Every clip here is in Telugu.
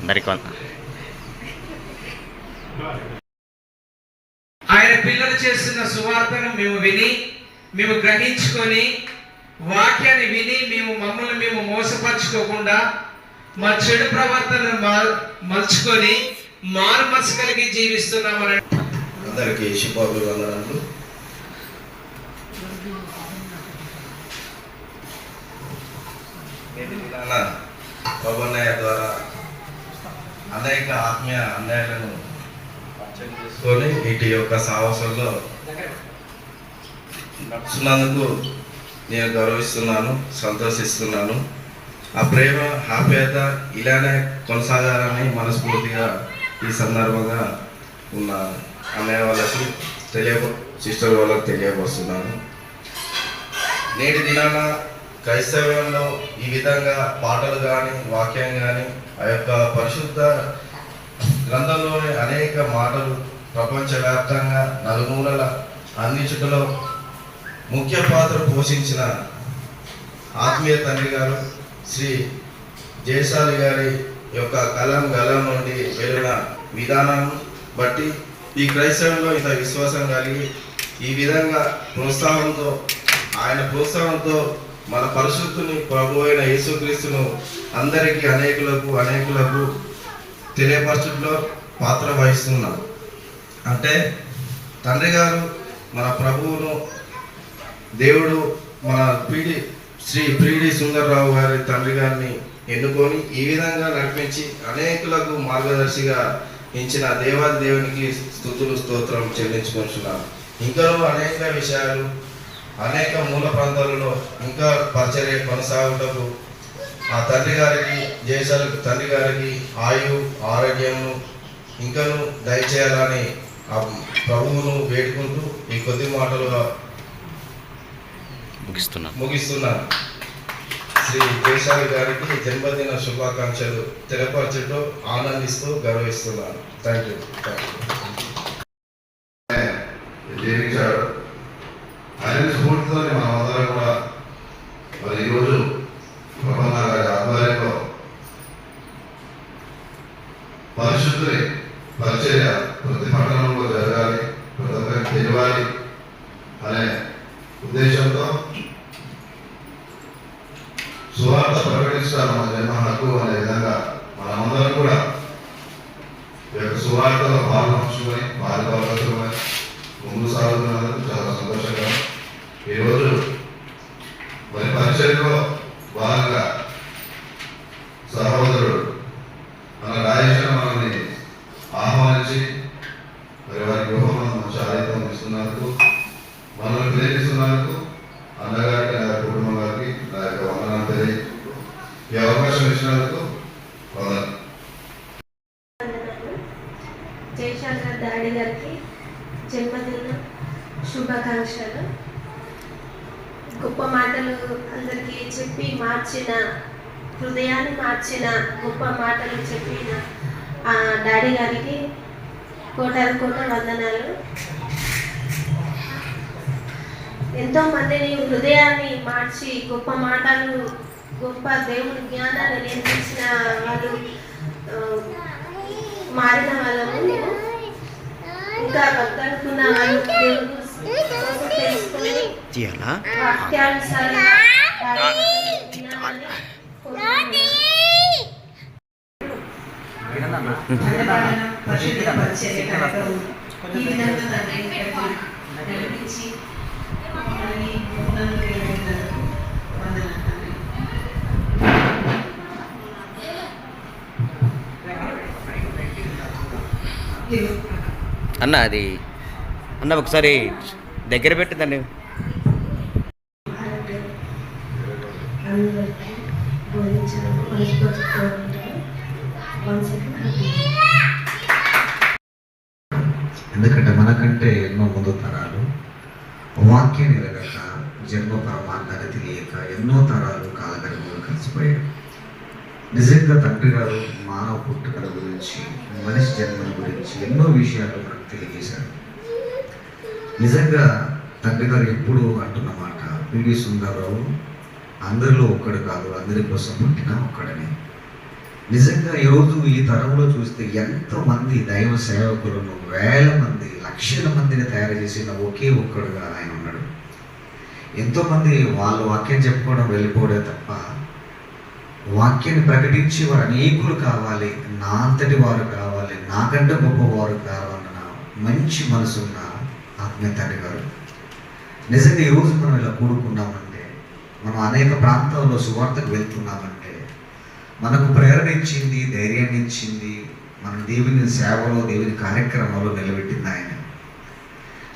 అందరికి ఆయన పిల్లలు చేస్తున్న సువార్తను మేము విని మేము గ్రహించుకొని వాక్యాన్ని విని మేము మమ్మల్ని మేము మోసపరచుకోకుండా మా చెడు ప్రవర్తనను మలుచుకొని మారు మనసు కలిగి జీవిస్తున్నామని అందరికీ శుభాభివందనాలు. ప్రభన్నయ్య ద్వారా అనేక ఆత్మీయ అన్యాయాలను చేసుకొని వీటి యొక్క సాహసంలో నడుచున్నందుకు నేను గౌరవిస్తున్నాను సంతోషిస్తున్నాను. ఆ ప్రేమ ఆప్యాయత ఇలానే కొనసాగాలని మనస్ఫూర్తిగా ఈ సందర్భంగా ఉన్న అన్నయ్య వాళ్ళకి తెలియ సిస్టర్ వాళ్ళకి తెలియపరుస్తున్నాను. నేటి దినాన క్రైస్తవ్యంలో ఈ విధంగా పాటలు కానీ వాక్యం కానీ ఆ యొక్క పరిశుద్ధ గ్రంథంలోని అనేక మాటలు ప్రపంచవ్యాప్తంగా నలుమూలల అందించుటలో ముఖ్య పాత్ర పోషించిన ఆత్మీయ తండ్రి గారు శ్రీ జయశాలి గారి యొక్క కలం గలం నుండి వెళ్ళిన విధానం బట్టి ఈ క్రైస్తవంలో ఇంత విశ్వాసం కలిగి ఈ విధంగా ప్రోత్సాహంతో ఆయన ప్రోత్సాహంతో మన పరిశుద్ధుని ప్రభు అయిన యేసుక్రీస్తును అందరికీ అనేకులకు అనేకులకు తెలియపరచుట్లో పాత్ర వహిస్తున్నాం. అంటే తండ్రి గారు మన ప్రభువును దేవుడు మన పీడి శ్రీ ప్రీడి సుందర్రావు గారి తండ్రి గారిని ఎన్నుకొని ఈ విధంగా నడిపించి అనేకులకు మార్గదర్శిగా ఇచ్చిన దేవాది దేవునికి స్థుతులు స్తోత్రం చెల్లించుకుంటున్నాను ఇంకా అనేక విషయాలు అనేక మూల ప్రాంతాలలో ఇంకా పరిచర్య కొనసాగుటకు ఆ తండ్రి గారికి జయశాల తండ్రి గారికి ఆయు ఆరోగ్యమును ఇంకను దయచేయాలని ఆ ప్రభువును వేడుకుంటూ ఈ కొద్ది మాటలుగా ముగిస్తున్నాం ముగిస్తున్నాను. శ్రీ జయశాలి గారికి జన్మదిన శుభాకాంక్షలు తెలపరచడం ఆనందిస్తూ గౌరవిస్తున్నాను. థ్యాంక్ యూ జీవించాడు ఆయన స్ఫూర్తితో మనం అందరం కూడా మరి ఈరోజు ప్రపన్న గారి ఆధ్వర్యంలో పరిశుద్ధుని పరిచర్య ప్రతి పట్టణంలో జరగాలి ప్రతి ఒక్కరికి తెలియాలి అనే ఉద్దేశంతో సువార్త ప్రకటించడం మన జన్మ హక్కు అనే విధంగా మనమందరం కూడా ఈ యొక్క సువార్తలో పాల్పంచుకొని పాల్పంచుకొని ముందు సాగుతున్నందుకు చాలా సంతోషంగా ఈరోజు చర్యలో భాగంగా సహోదరుడు మన రాజేశ్వర మనల్ని ఆహ్వానించి మరి వారి గృహం మంచి ఆదిత్యం ఇస్తున్నందుకు మనల్ని ప్రేమిస్తున్నందుకు అన్నగారికి నా కుటుంబం గారికి నా యొక్క వందనం తెలియ ఈ అవకాశం ఇచ్చినందుకు వందనాలు జయశంకర్ డాడీ గారికి జన్మదిన శుభాకాంక్షలు గొప్ప మాటలు అందరికీ చెప్పి మార్చిన హృదయాన్ని మార్చిన గొప్ప మాటలు చెప్పిన ఆ డాడీ గారికి కోటాను కోట వందనాలు. ఎంతో మందిని హృదయాన్ని మార్చి గొప్ప మాటలు గొప్ప దేవుని జ్ఞానాన్ని నేర్పించిన వాళ్ళు మారిన వాళ్ళము. ఇంకా వద్దనుకున్న వాళ్ళు కార్యక్రమం ఈ విధంగా తండ్రి నడిపించి మమ్మల్ని ఉన్నందుకు అన్న అది అన్న ఒకసారి దగ్గర పెట్టిందండి ఎందుకంటే మనకంటే ఎన్నో ముందు తరాలు వాక్యం ఎరగక జన్మ పరమార్థాన్ని తెలియక ఎన్నో తరాలు కాలగర్భంలో కలిసిపోయాయి. నిజంగా తండ్రి గారు మానవ పుట్టుకల గురించి మనిషి జన్మల గురించి ఎన్నో విషయాలు మనకు తెలియజేశారు. నిజంగా తండ్రి గారు ఎప్పుడు అంటున్న మాట పివి సుందరరావు అందరిలో ఒక్కడు కాదు అందరి కోసం పుట్టిన ఒక్కడనే నిజంగా ఈరోజు ఈ తరంలో చూస్తే ఎంతమంది దైవ సేవకులను వేల మంది లక్షల మందిని తయారు చేసిన ఒకే ఒక్కడుగా ఆయన ఉన్నాడు. ఎంతోమంది వాళ్ళు వాక్యం చెప్పుకోవడం వెళ్ళిపోవడే తప్ప వాక్యాన్ని ప్రకటించి వారు అనేకులు కావాలి నా అంతటి వారు కావాలి నాకంటే గొప్పవారు కావాలన్న మంచి మనసున్న ఆత్మీయ తండ్రి గారు. నిజంగా ఈరోజు మనం ఇలా కూడుకున్నామంటే మనం అనేక ప్రాంతాల్లో సువార్తకు వెళ్తున్నామంటే మనకు ప్రేరణ ఇచ్చింది ధైర్యాన్ని ఇచ్చింది మన దేవుని సేవలో దేవుని కార్యక్రమాలు నిలబెట్టింది ఆయన.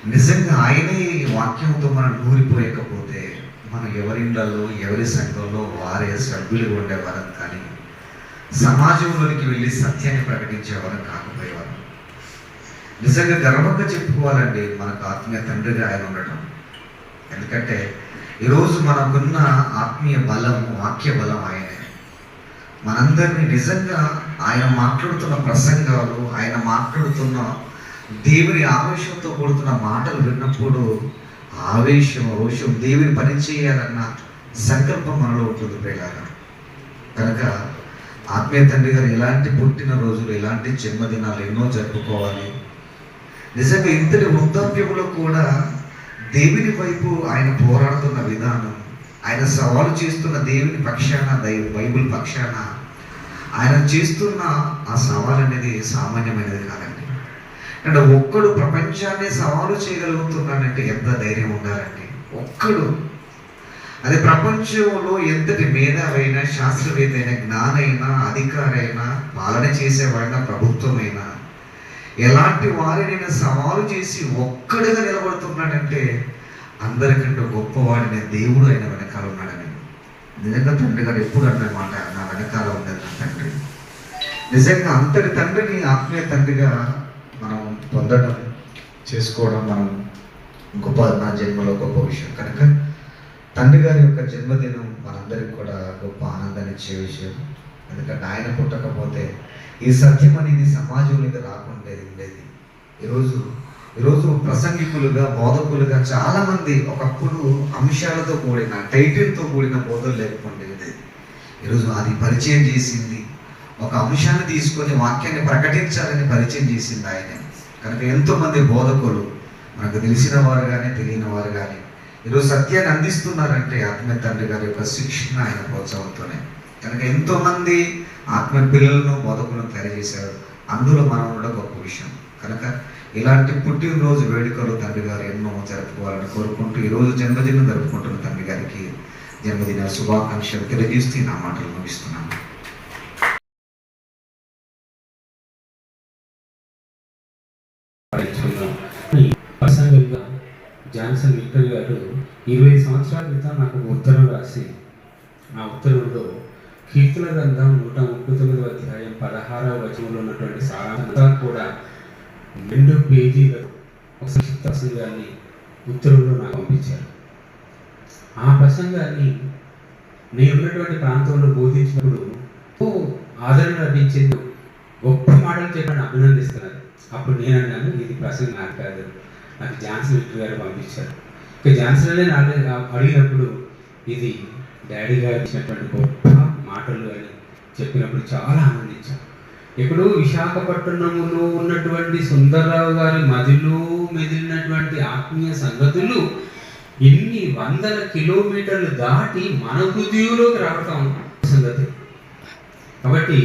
నిజంగా ఆయనే ఈ వాక్యంతో మనం నూరిపోయకపోతే మనం ఎవరిళ్ళలో ఎవరి సంఘంలో వారే సభ్యులు ఉండేవారం కానీ సమాజంలోనికి వెళ్ళి సత్యాన్ని ప్రకటించేవారం కాకపోయేవారు. నిజంగా గర్వంగా చెప్పుకోవాలండి మనకు ఆత్మీయ తండ్రిగా ఆయన ఉండటం. ఎందుకంటే ఈరోజు మనకున్న ఆత్మీయ బలం వాక్య బలం ఆయనే. మనందరినీ నిజంగా ఆయన మాట్లాడుతున్న ప్రసంగాలు ఆయన మాట్లాడుతున్న దేవుని ఆవేశంతో కూడుతున్న మాటలు విన్నప్పుడు ఆవేశం రోషం దేవుని పని చేయాలన్న సంకల్పం మనలో ఉంటుంది ప్రియులారా. కనుక ఆత్మీయ తండ్రి గారు ఎలాంటి పుట్టిన రోజులు ఎలాంటి జన్మదినాలు ఎన్నో జరుపుకోవాలి. నిజంగా ఇంతటి వృద్ధాప్యంలో కూడా దేవుని వైపు ఆయన పోరాడుతున్న విధానం ఆయన సవాలు చేస్తున్న దేవుని పక్షాన దైవ బైబిల్ పక్షాన ఆయన చేస్తున్న ఆ సవాల్ అనేది సామాన్యమైనది కాదండి. అంటే ఒక్కడు ప్రపంచాన్ని సవాలు చేయగలుగుతున్నాడంటే ఎంత ధైర్యం ఉండాలండి? ఒక్కడు. అది ప్రపంచంలో ఎంతటి మేధావైనా శాస్త్రవేత్త అయినా జ్ఞానైనా అధికారైనా పాలన చేసేవాడినా ప్రభుత్వమైనా ఎలాంటి వారినైనా సవాలు చేసి ఒక్కడిగా నిలబడుతున్నాడంటే అందరికంటే గొప్పవాడిని దేవుడు ఆయన వెనకాల ఉన్నాడని నిజంగా తండ్రి గారు ఎప్పుడు అన్న మాట నా వెనకాల ఉండదు నా తండ్రి. నిజంగా అంతటి తండ్రిని ఆత్మీయ తండ్రిగా మనం పొందడం చేసుకోవడం మనం గొప్ప నా జన్మలో గొప్ప విషయం. కనుక తండ్రి గారి యొక్క జన్మదినం మనందరికి కూడా గొప్ప ఆనందాన్ని ఇచ్చే విషయం. ఎందుకంటే ఆయన పుట్టకపోతే ఈ సత్యం అనేది సమాజంలోకి రాకుండా ఉండేది. ఈరోజు ఈరోజు ప్రసంగికులుగా బోధకులుగా చాలా మంది ఒకప్పుడు అంశాలతో కూడిన టైటిల్తో కూడిన బోధలు లేకుండేది ఈరోజు అది పరిచయం చేసింది. ఒక అంశాన్ని తీసుకొని వాక్యాన్ని ప్రకటించాలని పరిచయం చేసింది ఆయన. కనుక ఎంతోమంది బోధకులు మనకు తెలిసిన వారు కానీ తెలియని వారు కానీ ఈరోజు సత్యాన్ని అందిస్తున్నారంటే ఆత్మీయ తండ్రి గారి యొక్క శిక్షణ ఆయన ప్రోత్సాహంతోనే. కనుక ఎంతోమంది ఆత్మీయ ఆత్మ పిల్లలను బోధకులను తయారు చేశారు. అందులో మనం కూడా గొప్ప విషయం. కనుక ఇలాంటి పుట్టినరోజు వేడుకలు తండ్రి గారు ఎన్నో జరుపుకోవాలని కోరుకుంటూ ఈరోజు జన్మదినం జరుపుకుంటున్న తండ్రి గారికి జన్మదిన శుభాకాంక్షలు తెలియజేస్తూ నా మాటలు ముగిస్తున్నాను. జాన్సన్ విక్టర్ గారు ఇరవై సంవత్సరాల క్రితం నాకు ఒక ఉత్తరం రాసి ఆ ఉత్తరంలో కీర్తన గ్రంథం నూట ముప్పై తొమ్మిదవ అధ్యాయం పదహారవ వచనంలో ఉన్నటువంటి సారాంతా కూడా రెండు పేజీల ఒక సంక్షిప్త ప్రసంగాన్ని ఉత్తరంలో నాకు పంపించారు. ఆ ప్రసంగాన్ని నేను ఉన్నటువంటి ప్రాంతంలో బోధించినప్పుడు ఓ ఆదరణ లభించింది. గొప్ప మాటలు చెప్పని అభినందిస్తున్నారు. అప్పుడు నేను అన్నాను ఇది ప్రసంగం నాకు కాదు. నాకు జాన్సన్ విక్టర్ గారు పంపించారు. ఇక జాన్సన్ నేను అడిగి- అడిగినప్పుడు ఇది డాడీ గారు ఇచ్చినటువంటి గొప్ప మాటలు అని చెప్పినప్పుడు చాలా ఆనందించాను. ఇప్పుడు విశాఖపట్నంలో ఉన్నటువంటి సుందరరావు గారి మదిలో మెదిలినటువంటి ఆత్మీయ సంగతులు ఎన్ని వందల కిలోమీటర్లు దాటి మన హృదయంలోకి రావటం సంగతి. కాబట్టి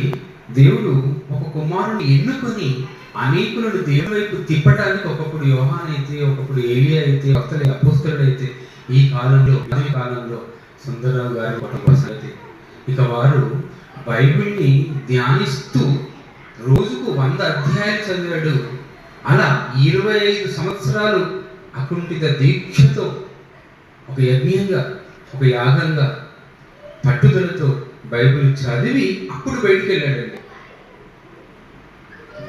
దేవుడు ఒక కుమారుని ఎన్నుకొని అనేకులను దేవుడి వైపు తిప్పటానికి ఒకప్పుడు యోహాన్ అయితే ఒకప్పుడు ఏలియా అయితే భక్తులు అపోస్తలుడు అయితే ఈ కాలంలో ఈ కాలంలో సుందరరావు గారు ఒక సంగతి ఇక వారు బైబిల్ని ధ్యానిస్తూ రోజుకు వంద అధ్యాయాలు చదివాడు అలా ఇరవై ఐదు సంవత్సరాలు అకుంఠిత దీక్షతో ఒక యజ్ఞంగా ఒక యాగంగా పట్టుదలతో బైబిల్ చదివి అప్పుడు బయటికి వెళ్ళాడండి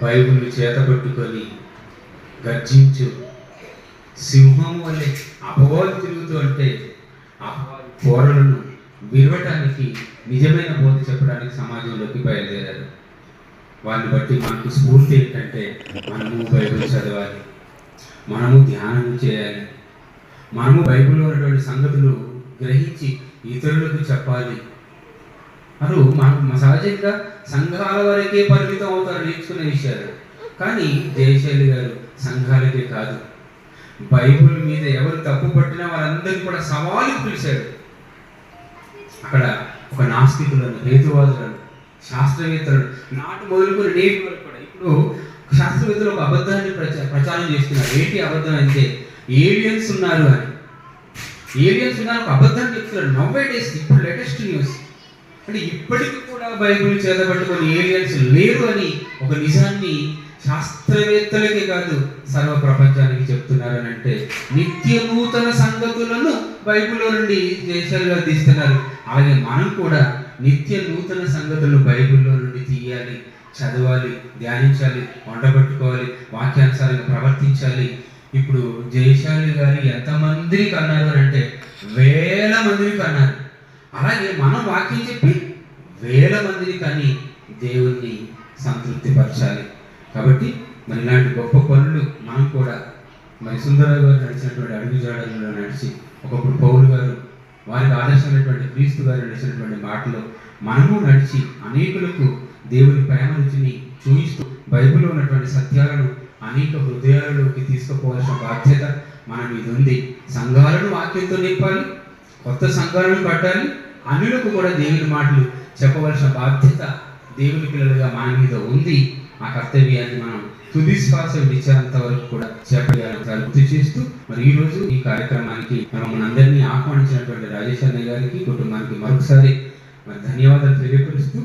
బైబిల్ చేతపట్టుకొని గర్జించు. సింహం వల్లే అపవాదు తిరుగుతూ అంటే అపవాదు పోరలను విరవటానికి నిజమైన బోధ చెప్పడానికి సమాజంలోకి బయలుదేరారు వాళ్ళని బట్టి మనకు స్ఫూర్తి ఏంటంటే మనము బైబిల్ చదవాలి. మనము ధ్యానం చేయాలి. మనము బైబిల్లో ఉన్నటువంటి సంగతులు గ్రహించి ఇతరులకు చెప్పాలి. అరు మన సహజంగా సంఘాల వరకే పరిమితం అవుతారు నేర్చుకునే విషయాలు. కానీ జయశైలి గారు సంఘాలకే కాదు. బైబిల్ మీద ఎవరు తప్పు పట్టినా వారందరికీ కూడా సవాలు పిలిచారు. అక్కడ ఒక నాస్తికులను హేతువాదులను శాస్త్రవేత్తలు నాటు మొదలుకొని నేటి వరకు కూడా ఇప్పుడు శాస్త్రవేత్తలు ఒక అబద్ధాన్ని ప్రచా ప్రచారం చేస్తున్నారు. ఏంటి అబద్ధం అంటే ఏలియన్స్ ఉన్నారు అని. ఏలియన్స్ ఉన్నారు ఒక అబద్ధాన్ని చెప్తున్నారు. నవ్వే డేస్ ఇప్పుడు లేటెస్ట్ న్యూస్ అంటే ఇప్పటికి కూడా బైబిల్ చేతబట్టుకొని ఏలియన్స్ లేరు అని ఒక నిజాన్ని శాస్త్రవేత్తలకే కాదు సర్వ ప్రపంచానికి చెప్తున్నారని అంటే నిత్య నూతన సంగతులను బైబిల్లో నుండి దేశాలుగా తీస్తున్నారు అలాగే మనం కూడా నిత్య నూతన సంగతులు బైబిల్లో నుండి తీయాలి చదవాలి ధ్యానించాలి వండబెట్టుకోవాలి వాక్యానుసారంగా ప్రవర్తించాలి. ఇప్పుడు జయశాలి గారు ఎంతమందిని కన్నారు అని అంటే వేల మందిని కన్నారు. అలాగే మనం వాక్యం చెప్పి వేల మందిని కానీ దేవుణ్ణి సంతృప్తిపరచాలి. కాబట్టి మరి ఇలాంటి గొప్ప పనులు మనం కూడా మరి సుందరరావు గారు నడిచినటువంటి అడుగుజాడల్లో నడిచి ఒకప్పుడు పౌరు గారు వారికి ఆదర్శమైనటువంటి క్రీస్తు గారు నడిచినటువంటి మాటలో మనము నడిచి అనేకులకు దేవుని ప్రేమ రుచిని చూపిస్తూ బైబిల్లో ఉన్నటువంటి సత్యాలను అనేక హృదయాలలోకి తీసుకుపోవాల్సిన బాధ్యత మన మీద ఉంది. సంఘాలను వాక్యంతో నింపాలి కొత్త సంఘాలను కట్టాలి అన్యులకు కూడా దేవుని మాటలు చెప్పవలసిన బాధ్యత దేవుని పిల్లలుగా మన మీద ఉంది. ఆ కర్తవ్యాన్ని మనం తుది శ్వాస విడిచేంత వరకు కూడా చేపట్టాలని గుర్తు చేస్తూ మరి ఈ రోజు ఈ కార్యక్రమానికి మనం అందరినీ ఆహ్వానించినటువంటి రాజేష్ అన్నయ్య గారికి కుటుంబానికి మరొకసారి మరి ధన్యవాదాలు తెలియపరుస్తూ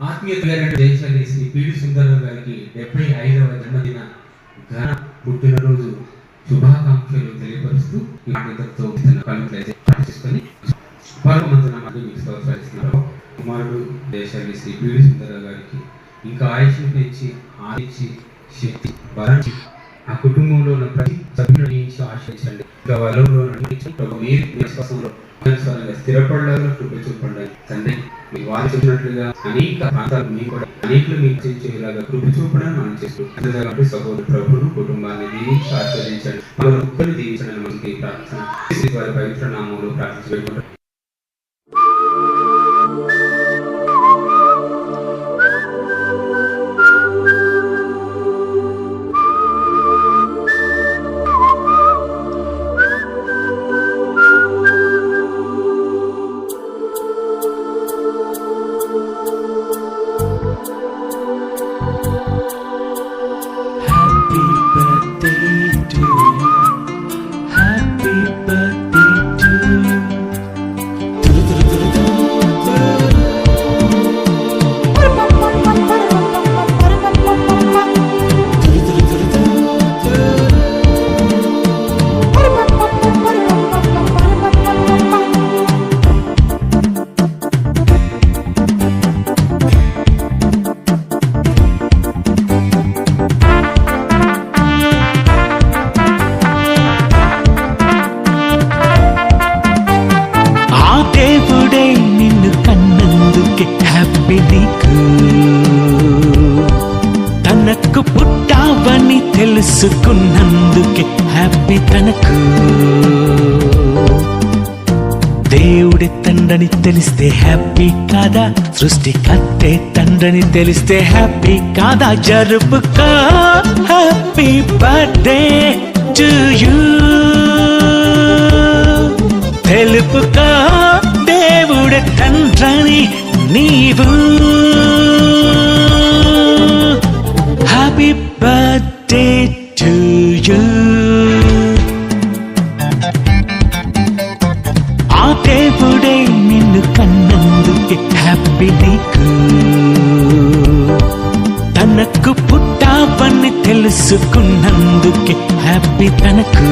ఆత్మీయత గారి జయశాలి శ్రీ పిడి సుందరరావు గారికి డెబ్బై ఐదవ జన్మదిన ఘన పుట్టినరోజు శుభాకాంక్షలు తెలియపరుస్తూ ఈ మాటలతో కలుపులైతే ప్రార్థిస్తుకొని మళ్ళీ మీకు స్తోత్రాలు కుమారుడు దేశాన్ని శ్రీ పిడి సుందరరావు గారికి ఇంకా ఆయుష్ను పెంచి ఆయుషి శక్తి బలం ఆ కుటుంబంలో ఉన్న ప్రతి సభ్యుని ఆశించండి ఇంకా వలంలో మీరు విశ్వాసంలో స్థిరపడాలని కృప చూపండి. తండ్రి మీ వారు చెప్పినట్లుగా అనేక ప్రాంతాలు కూడా అనేకులు మీకు చేసేలాగా కృప చూపడానికి మనం సహోదరు ప్రభును కుటుంబాన్ని దీవించి ఆస్వాదించండి మన దీవించండి మనకి ప్రార్థన వారి పవిత్ర నామంలో ప్రార్థించబడుకుంటాం దేవుడి తండ్రని తెలిస్తే హ్యాపీ కాదా? సృష్టి కట్టే తండ్రని తెలిస్తే హ్యాపీ కాదా? జరుపుకో హ్యాపీ బర్త్డే టు యూ తెలుపుకో దేవుడి తండ్రని నీవు. హ్యాపీ తనకు పుట్టావని తెలుసుకున్నందుకే హ్యాపీ తనకు.